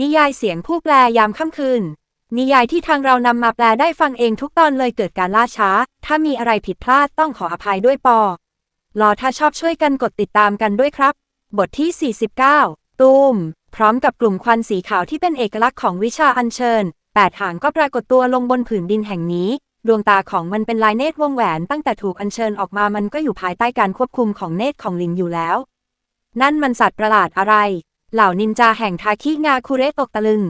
นิยายเสียงผู้แปลยามค่ำคืน นิยายที่ทางเรานำมาแปลได้ฟังเองทุกตอนเลยเกิดการล่าช้า ถ้ามีอะไรผิดพลาดต้องขออภัยด้วยปอรอถ้าชอบช่วยกันกดติดตามกันด้วยครับ บทที่ 49 ตูม พร้อมกับกลุ่มควันสีขาวที่เป็นเอกลักษณ์ของวิชาอัญเชิญแปดหางก็ปรากฏตัวลงบนผืนดินแห่งนี้ ดวงตาของมันเป็นลายเนตรวงแหวน ตั้งแต่ถูกอัญเชิญออกมามันก็อยู่ภายใต้การควบคุมของเนตรของลินอยู่แล้ว นั่นมันสัตว์ประหลาดอะไร เหล่านินจาแห่งทาคิงาคุเรตกตะลึง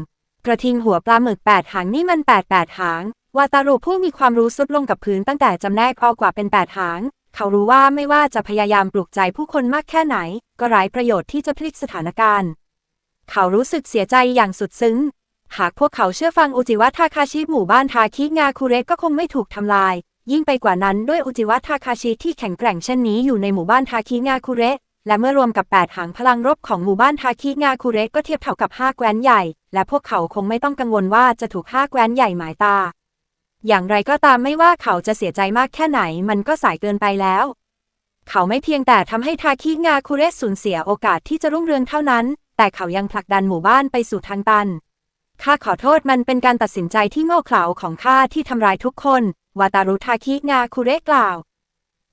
กระทิงหัวปลาหมึกแปดหางนี่มันแปดแปดหาง วาตารุผู้มีความรู้สุดลงกับพื้นตั้งแต่จำแนกออกกว่าเป็นแปดหาง เขารู้ว่าไม่ว่าจะพยายามปลุกใจผู้คนมากแค่ไหน ก็ไร้ประโยชน์ที่จะพลิกสถานการณ์ เขารู้สึกเสียใจอย่างสุดซึ้ง หากพวกเขาเชื่อฟังอุจิวะทาคาชิหมู่บ้านทาคิงาคุเระก็คงไม่ถูกทำลาย ยิ่งไปกว่านั้นด้วยอุจิวะทาคาชิที่แข็งแกร่งเช่นนี้อยู่ในหมู่บ้านทาคิงาคุเระ และเมื่อรวมกับ 8 หางพลังรบของหมู่บ้านทาคิงาคุเระก็เทียบเท่ากับ 5แคว้นใหญ่ และพวกเขาคงไม่ต้องกังวลว่าจะถูก 5แคว้นใหญ่หมายตา อย่างไรก็ตามไม่ว่าเขาจะเสียใจมากแค่ไหนมันก็สายเกินไปแล้ว เขาไม่เพียงแต่ทำให้ทาคิงาคุเระสูญเสียโอกาสที่จะรุ่งเรืองเท่านั้น แต่เขายังผลักดันหมู่บ้านไปสู่ทางตันข้าขอโทษมันเป็นการตัดสินใจที่โง่เขลาของข้าที่ทำร้ายทุกคน วาตารุทาคิงาคุเรกล่าว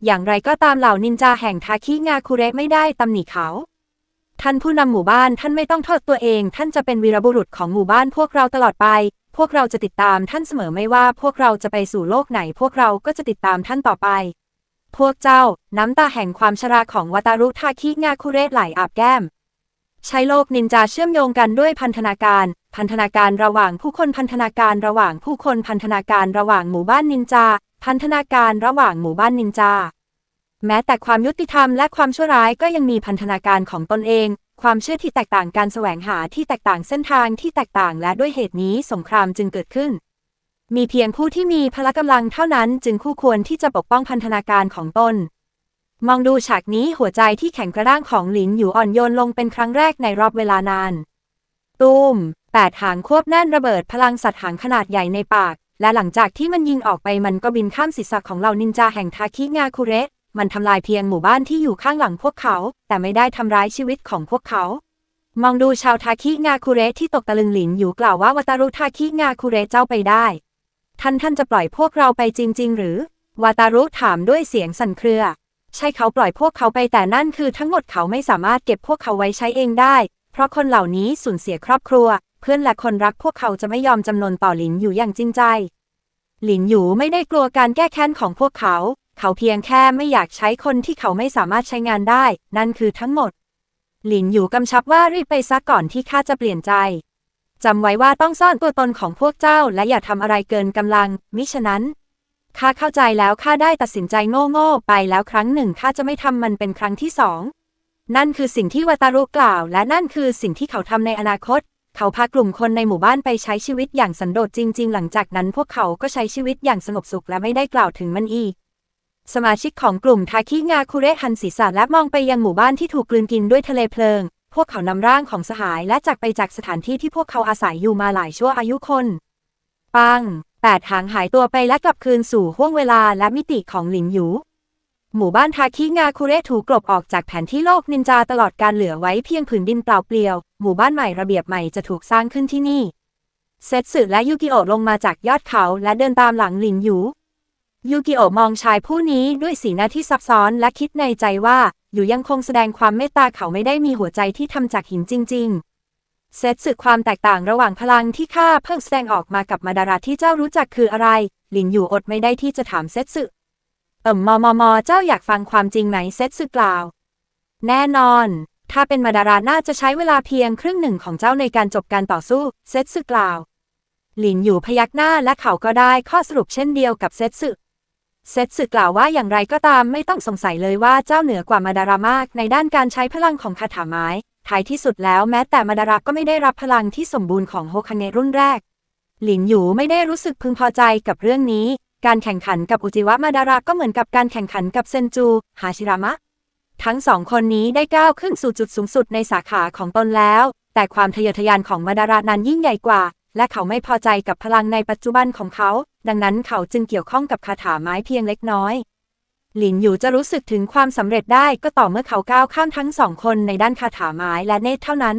อย่างไรก็ตามเหล่านินจาแห่งทาคิงาคุเระไม่ได้ตำหนิเขา ท่านผู้นำหมู่บ้านท่านไม่ต้องโทษตัวเอง ท่านจะเป็นวีรบุรุษของหมู่บ้านพวกเราตลอดไป พวกเราจะติดตามท่านเสมอไม่ว่าพวกเราจะไปสู่โลกไหน พวกเราก็จะติดตามท่านต่อไป พวกเจ้า น้ำตาแห่งความชราของวตารุทาคิงาคุเระไหลอาบแก้ม ใช้โลกนินจาเชื่อมโยงกันด้วยพันธนาการ พันธนาการระหว่างผู้คนพันธนาการระหว่างผู้คนพันธนาการระหว่างหมู่บ้านนินจา พันธนาการระหว่างหมู่บ้านนินจา แม้แต่ความยุติธรรมและความชั่วร้ายก็ยังมีพันธนาการของตนเอง ความเชื่อที่แตกต่างการแสวงหาที่แตกต่างเส้นทางที่แตกต่างและด้วยเหตุนี้สงครามจึงเกิดขึ้น มีเพียงผู้ที่มีพละกำลังเท่านั้นจึงคู่ควรที่จะปกป้องพันธนาการของตนมองดูฉากนี้หัวใจที่แข็งกระด้างของหลินอยู่อ่อนโยนลงเป็นครั้งแรกในรอบเวลานาน ตูมแปดหางควบแน่นระเบิดพลังสัตว์หางขนาดใหญ่ในปาก และหลังจากที่มันยิงออกไปมันก็บินข้ามศีรษะของเหล่านินจาแห่งทาคิงาคุเระ มันทำลายเพียงหมู่บ้านที่อยู่ข้างหลังพวกเขา แต่ไม่ได้ทำร้ายชีวิตของพวกเขา มองดูชาวทาคิงาคุเระที่ตกตะลึงหลินอยู่กล่าวว่าวตารุทาคิงาคุเระเจ้าไปได้ ท่านท่านจะปล่อยพวกเราไปจริง ๆ หรือ วาตารุถามด้วยเสียงสั่นเครือ ใช่เขาปล่อยพวกเขาไปแต่นั่นคือทั้งหมดเขาไม่สามารถเก็บพวกเขาไว้ใช้เองได้ เพราะคนเหล่านี้สูญเสียครอบครัว เพื่อนและคนรักพวกเขาจะไม่ยอมจำนนต่อหลินอยู่อย่างจริงใจ หลินอยู่ไม่ได้กลัวการแก้แค้นของพวกเขา เขาเพียงแค่ไม่อยากใช้คนที่เขาไม่สามารถใช้งานได้ นั่นคือทั้งหมด หลินอยู่กำชับว่ารีบไปซะก่อนที่ข้าจะเปลี่ยนใจจำไว้ว่าต้องซ่อนตัวตนของพวกเจ้า และอย่าทำอะไรเกินกำลัง มิฉะนั้นข้าเข้าใจแล้วข้าได้ตัดสินใจโง่ๆไปแล้วครั้งหนึ่งข้าจะไม่ทำมันเป็นครั้งที่สองนั่นคือสิ่งที่วาตารุกล่าว และนั่นคือสิ่งที่เขาทำในอนาคต เขาพากลุ่มคนในหมู่บ้านไปใช้ชีวิตอย่างสันโดษจริง ๆ หลังจากนั้นพวกเขาก็ใช้ชีวิตอย่างสงบสุขและไม่ได้กล่าวถึงมันอีก สมาชิกของกลุ่มทาคิงาคุเระหันศีรษะและมองไปยังหมู่บ้านที่ถูกกลืนกินด้วยทะเลเพลิง พวกเขานำร่างของสหายและจากไปจากสถานที่ที่พวกเขาอาศัยอยู่มาหลายชั่วอายุคนปังแปดหางหายตัวไปและกลับคืนสู่ห้วงเวลาและมิติของหลินหยู หมู่บ้านทาคิงาคุเระถูกกลบออกจากแผนที่โลกนินจาตลอดการเหลือไว้เพียงผืนดินเปล่าเปลี่ยว หมู่บ้านใหม่ระเบียบใหม่จะถูกสร้างขึ้นที่นี่ เซตสึและยูกิโอะลงมาจากยอดเขาและเดินตามหลังหลินหยู ยูกิโอะมองชายผู้นี้ด้วยสีหน้าที่ซับซ้อนและคิดในใจว่า อยู่ยังคงแสดงความเมตตาเขาไม่ได้มีหัวใจที่ทำจากหินจริง ๆ เซตสึความแตกต่างระหว่างพลังที่ข้าเพิ่งแสดงออกมากับมาดาราที่เจ้ารู้จักคืออะไร หลินอยู่อดไม่ได้ที่จะถามเซตสึ เอ่มมอมอมอเจ้าอยากฟังความจริงไหมเซตสึกล่าว แน่นอน ถ้าเป็นมาดาราน่าจะใช้เวลาเพียงครึ่งหนึ่งของเจ้าในการจบการต่อสู้เซตสึกล่าว หลินอยู่พยักหน้าและเขาก็ได้ข้อสรุปเช่นเดียวกับเซตสึเซตสึกล่าวว่าอย่างไรก็ตามไม่ต้องสงสัยเลยว่าเจ้าเหนือกว่ามาดารามากในด้านการใช้พลังของคาถาไม้ท้ายที่สุดแล้วแม้แต่มาดาราก็ไม่ได้รับพลังที่สมบูรณ์ของโฮคังเนรุ่นแรก หลินหยูไม่ได้รู้สึกพึงพอใจกับเรื่องนี้ การแข่งขันกับอุจิวะมาดาราก็เหมือนกับการแข่งขันกับเซนจู ฮาชิรามะ ทั้งสองคนนี้ได้ก้าวขึ้นสู่จุดสูงสุดในสาขาของตนแล้ว แต่ความทะเยอทะยานของมาดารานั้นยิ่งใหญ่กว่า และเขาไม่พอใจกับพลังในปัจจุบันของเขา ดังนั้นเขาจึงเกี่ยวข้องกับคาถาไม้เพียงเล็กน้อย หลินหยูจะรู้สึกถึงความสำเร็จได้ก็ต่อเมื่อเขาก้าวข้ามทั้งสองคนในด้านคาถาไม้และเนตรเท่านั้น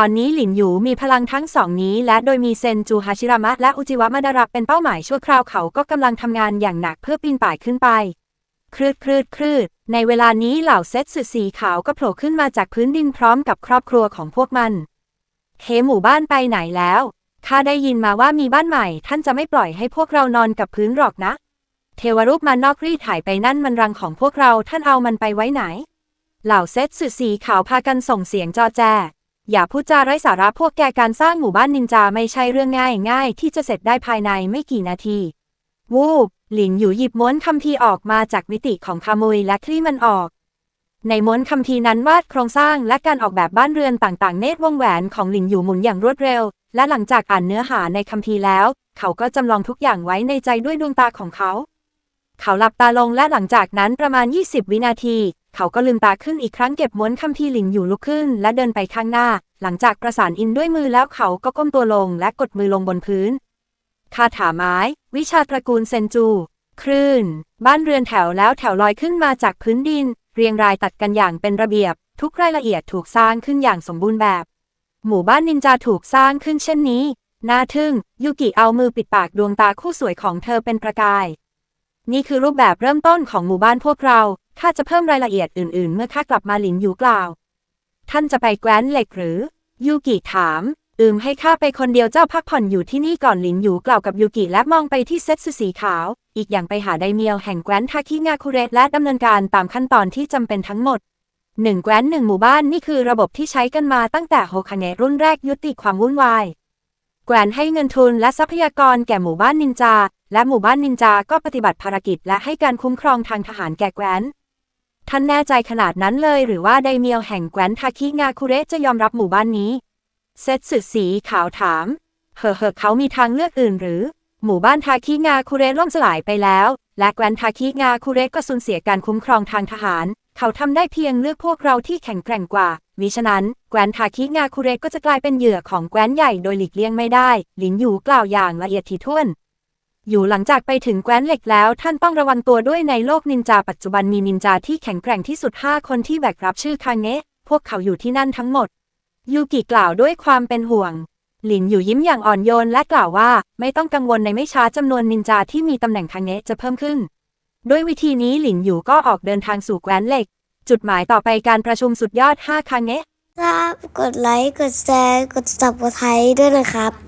ตอนนี้หลินหยูมีพลังทั้งสองนี้ และโดยมีเซนจูฮาชิรามะและอุจิวะมาดาระเป็นเป้าหมายชั่วคราวเขาก็กำลังทำงานอย่างหนักเพื่อปีนป่ายขึ้นไปคลืดคลืดคลืด ในเวลานี้เหล่าเซตสึสีขาวก็โผล่ขึ้นมาจากพื้นดินพร้อมกับครอบครัวของพวกมันเฮหมู่บ้านไปไหนแล้วข้าได้ยินมาว่ามีบ้านใหม่ ท่านจะไม่ปล่อยให้พวกเรานอนกับพื้นหรอกนะ เทวรูปมันนอกรีดหายไปนั่นมันรังของพวกเราท่านเอามันไปไว้ไหน เหล่าเซตสึสีขาวพากันส่งเสียงจอแจ อย่าพูดจาไร้สาระพวกแกการสร้างหมู่บ้านนินจาไม่ใช่เรื่องง่ายง่ายที่จะเสร็จได้ภายในไม่กี่นาที วูบ หลินอยู่หยิบม้วนคัมภีร์ออกมาจากมิติของคามุยและคลี่มันออก ในม้วนคัมภีร์นั้นวาดโครงสร้างและการออกแบบบ้านเรือนต่างๆ เนตรวงแหวนของหลินอยู่หมุนอย่างรวดเร็ว และหลังจากอ่านเนื้อหาในคัมภีร์แล้ว เขาก็จำลองทุกอย่างไว้ในใจด้วยดวงตาของเขา เขาหลับตาลงและหลังจากนั้นประมาณ 20 วินาที เขาก็ลืมตาขึ้นอีกครั้งเก็บม้วนคัมภีร์หลินอยู่ลุกขึ้น และเดินไปข้างหน้า หลังจากประสานอินด้วยมือแล้วเขาก็ก้มตัวลงและกดมือลงบนพื้น คาถาไม้ วิชาตระกูลเซนจู คลื่น บ้านเรือนแถวแล้วแถวลอยขึ้นมาจากพื้นดิน เรียงรายตัดกันอย่างเป็นระเบียบ ทุกรายละเอียดถูกสร้างขึ้นอย่างสมบูรณ์แบบ หมู่บ้านนินจาถูกสร้างขึ้นเช่นนี้น่าทึ่ง ยูกิเอามือปิดปากดวงตาคู่สวยของเธอเป็นประกาย นี่คือรูปแบบเริ่มต้นของหมู่บ้านพวกเรา ข้าจะเพิ่มรายละเอียดอื่น ๆ เมื่อข้ากลับมาหลินอยู่กล่าว ท่านจะไปแกว้นเหล็กหรือ ยูกิถาม อืมให้ข้าไปคนเดียวเจ้าพักผ่อนอยู่ที่นี่ก่อนหลินอยู่กล่าวกับยูกิและมองไปที่เซตสุสีขาว อีกอย่างไปหาไดเมียวแห่งแกว้นทาคิงาคุเรตและดำเนินการตามขั้นตอนที่จำเป็นทั้งหมดหนึ่งแกว้นหนึ่งหมู่บ้านนี่คือระบบที่ใช้กันมาตั้งแต่โฮคาเนะรุ่นแรกยุติความวุ่นวายแกวนให้เงินทุนและทรัพยากรแก่หมู่บ้านนินจา และหมู่บ้านนินจาก็ปฏิบัติภารกิจและให้การคุ้มครองทางทหารแก่แกวน ท่านแน่ใจขนาดนั้นเลยหรือว่าไดเมียวแห่งแกวนทาคิงาคุเระจะยอมรับหมู่บ้านนี้ เซตสึสีขาวถาม เห่อเห่อเขามีทางเลือกอื่นหรือ หมู่บ้านทาคิงาคุเระล่มสลายไปแล้ว และแกวนทาคิงาคุเระก็สูญเสียการคุ้มครองทางทหาร เขาทำได้เพียงเลือกพวกเราที่แข็งแกร่งกว่า มิฉะนั้นแกวนทาคิงาคุเระก็จะกลายเป็นเหยื่อของแกวนใหญ่โดยหลีกเลี่ยงไม่ได้ หลินอยู่กล่าวอย่างละเอียดถี่ถ้วน อยู่หลังจากไปถึงแกว้นเหล็กแล้วท่านต้องระวังตัวด้วยในโลกนินจาปัจจุบันมีนินจาที่แข็งแกร่งที่สุด 5 คนที่แบกรับชื่อคาเงะพวกเขาอยู่ที่นั่นทั้งหมด ยูกิกล่าวด้วยความเป็นห่วง หลินอยู่ยิ้มอย่างอ่อนโยนและกล่าวว่า ไม่ต้องกังวลในไม่ช้าจำนวนนินจาที่มีตำแหน่งคาเงะจะเพิ่มขึ้น ด้วยวิธีนี้หลินอยู่ก็ออกเดินทางสู่แกว้นเหล็ก จุดหมายต่อไปการประชุมสุดยอด 5 คาเงะครับ กดไลค์ กดแชร์ กด subscribe ด้วยนะครับ